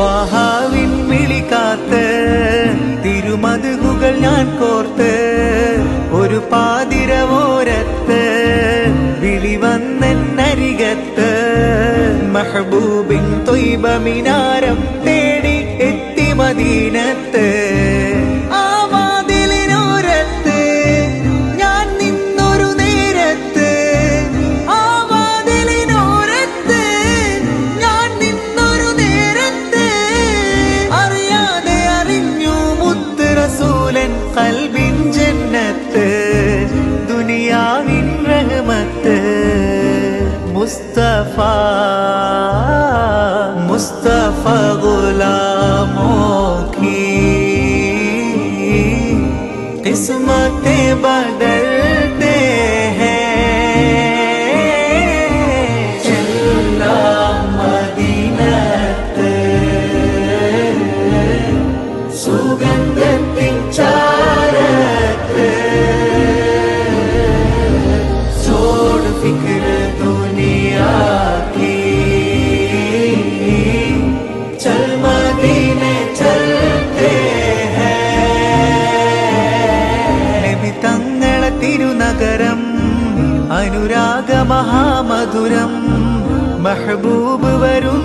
ത്വാഹാവിൻ വിളി കാത്ത് തിരുമതുകുകൾ ഞാൻ കോർത്ത് ഒരു പാതിരവോരത്ത് വിളി വന്നെന്നരികത്ത് മെഹബൂബിൻ തൊയ്ബ മിനാരം തേടി എത്തി മദീനത്ത് റസൂലൻ കൽബിൻ ജന്നത്ത് ദുനിയാവിൻ റഹ്മത്ത് മുസ്തഫ മുസ്തഫ ഗുലാമോ की किस्मतें बदलते അനുരാഗ മഹാമധുരം മഹബൂബ് വരും